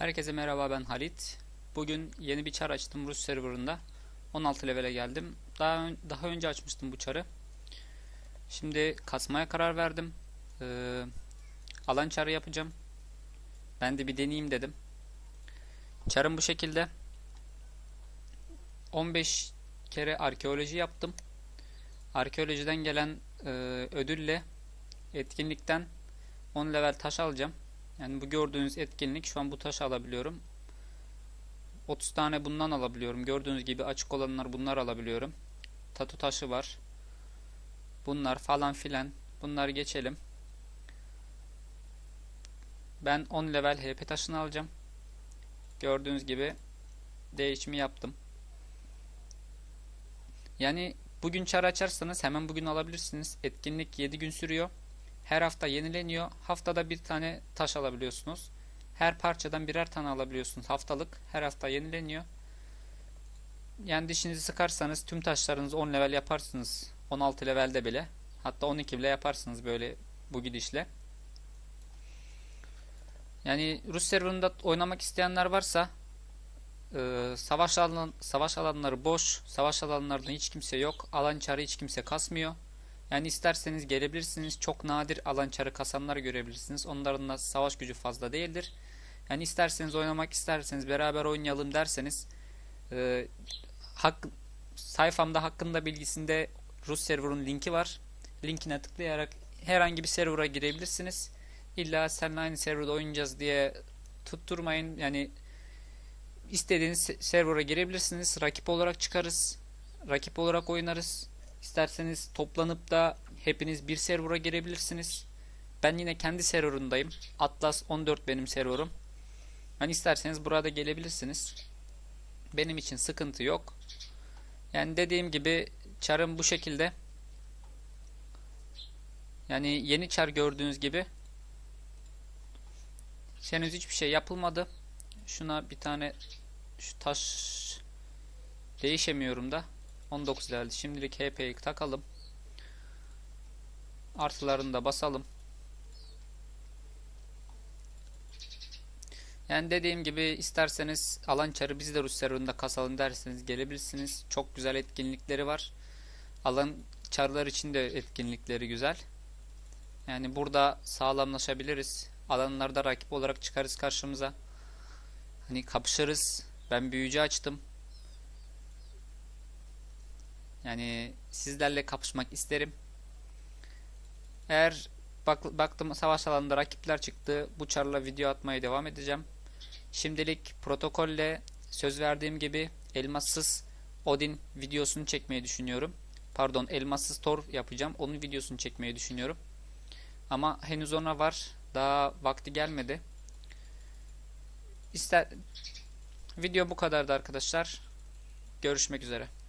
Herkese merhaba ben Halit. Bugün yeni bir çar açtım Rus serverında. 16 levele geldim. Daha ön- daha önce açmıştım bu çarı. Şimdi kasmaya karar verdim. Ee, alan çarı yapacağım. Ben de bir deneyeyim dedim. Çarım bu şekilde. 15 kere arkeoloji yaptım. Arkeolojiden gelen e, ödülle etkinlikten 10 level taş alacağım. Yani bu gördüğünüz etkinlik şu an bu taşı alabiliyorum. 30 tane bundan alabiliyorum. Gördüğünüz gibi açık olanlar bunlar alabiliyorum. Tatu taşı var. Bunlar falan filan. Bunları geçelim. Ben 10 level HP taşını alacağım. Gördüğünüz gibi değişimi yaptım. Yani bugün çar açarsanız hemen bugün alabilirsiniz. Etkinlik 7 gün sürüyor. Her hafta yenileniyor. Haftada bir tane taş alabiliyorsunuz. Her parçadan birer tane alabiliyorsunuz haftalık. Her hafta yenileniyor. Yani dişinizi sıkarsanız tüm taşlarınızı 10 level yaparsınız. 16 levelde bile. Hatta 12 bile yaparsınız böyle bu gidişle. Yani Rus serverında oynamak isteyenler varsa e, savaş alan savaş alanları boş. Savaş alanlarında hiç kimse yok. Alan çarı hiç kimse kasmıyor. Yani isterseniz gelebilirsiniz. Çok nadir alan çarı kasanlar görebilirsiniz. Onların da savaş gücü fazla değildir. Yani isterseniz oynamak isterseniz beraber oynayalım derseniz e, hak, sayfamda hakkında bilgisinde Rus server'ın linki var. Linkine tıklayarak herhangi bir server'a girebilirsiniz. İlla seninle aynı serverda oynayacağız diye tutturmayın. Yani istediğiniz se- server'a girebilirsiniz. Rakip olarak çıkarız. Rakip olarak oynarız. İsterseniz toplanıp da hepiniz bir server'a girebilirsiniz. Ben yine kendi serverındayım. Atlas 14 benim serverım. Hani isterseniz burada gelebilirsiniz. Benim için sıkıntı yok. Yani dediğim gibi çarım bu şekilde. Yani yeni çar gördüğünüz gibi. Henüz hiçbir şey yapılmadı. Şuna bir tane şu taş değişemiyorum da. 19 geldi. Şimdilik HP'yi takalım. Artılarını da basalım. Yani dediğim gibi isterseniz alan çarı bizi de Rus serverında kasalım derseniz gelebilirsiniz. Çok güzel etkinlikleri var. Alan çarlar için de etkinlikleri güzel. Yani burada sağlamlaşabiliriz. Alanlarda rakip olarak çıkarız karşımıza. Hani kapışırız. Ben büyücü açtım. Yani sizlerle kapışmak isterim. Eğer bak, baktım savaş alanında rakipler çıktı. Bu çarla video atmaya devam edeceğim. Şimdilik protokolle söz verdiğim gibi elmassız Odin videosunu çekmeyi düşünüyorum. Pardon elmassız Thor yapacağım. Onun videosunu çekmeyi düşünüyorum. Ama henüz ona var. Daha vakti gelmedi. İster video bu kadardı arkadaşlar. Görüşmek üzere.